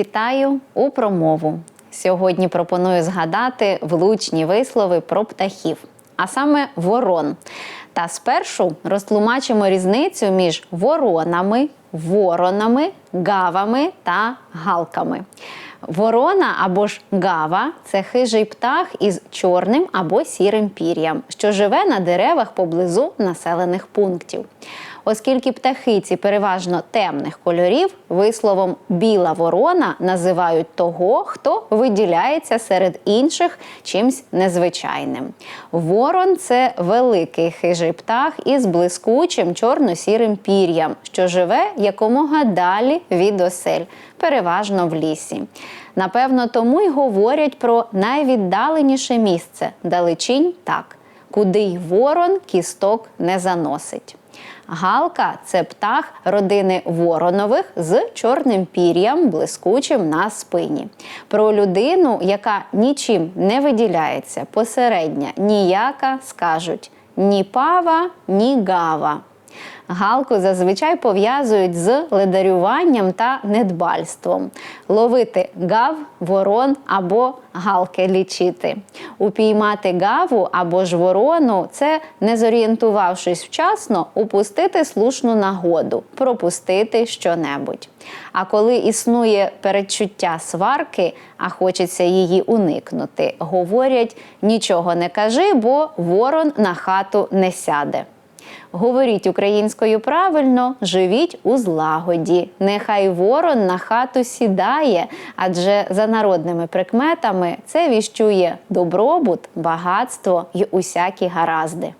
Вітаю у промову. Сьогодні пропоную згадати влучні вислови про птахів, а саме ворон. Та спершу розтлумачимо різницю між воронами, воронами, гавами та галками. Ворона або ж гава це хижий птах із чорним або сірим пір'ям, що живе на деревах поблизу населених пунктів. Оскільки птахи ці переважно темних кольорів, висловом біла ворона називають того, хто виділяється серед інших чимсь незвичайним. Ворон це великий хижий птах із блискучим чорно-сірим пір'ям, що живе якомога далі від осель, переважно в лісі. Напевно, тому й говорять про найвіддаленіше місце далечінь так, куди й ворон кісток не заносить. Галка це птах родини воронових з чорним пір'ям, блискучим на спині. Про людину, яка нічим не виділяється, посередня, ніяка скажуть ні пава, ні гава. Галку зазвичай пов'язують з ледарюванням та недбальством, ловити гав, ворон або галки лічити. Упіймати гаву або ж ворону це, не зорієнтувавшись вчасно, упустити слушну нагоду, пропустити щонебудь. А коли існує передчуття сварки, а хочеться її уникнути, говорять нічого не кажи, бо ворон на хату не сяде. Говоріть українською правильно, живіть у злагоді. Нехай ворон на хату сідає, адже за народними прикметами це віщує добробут, багатство й усякі гаразди.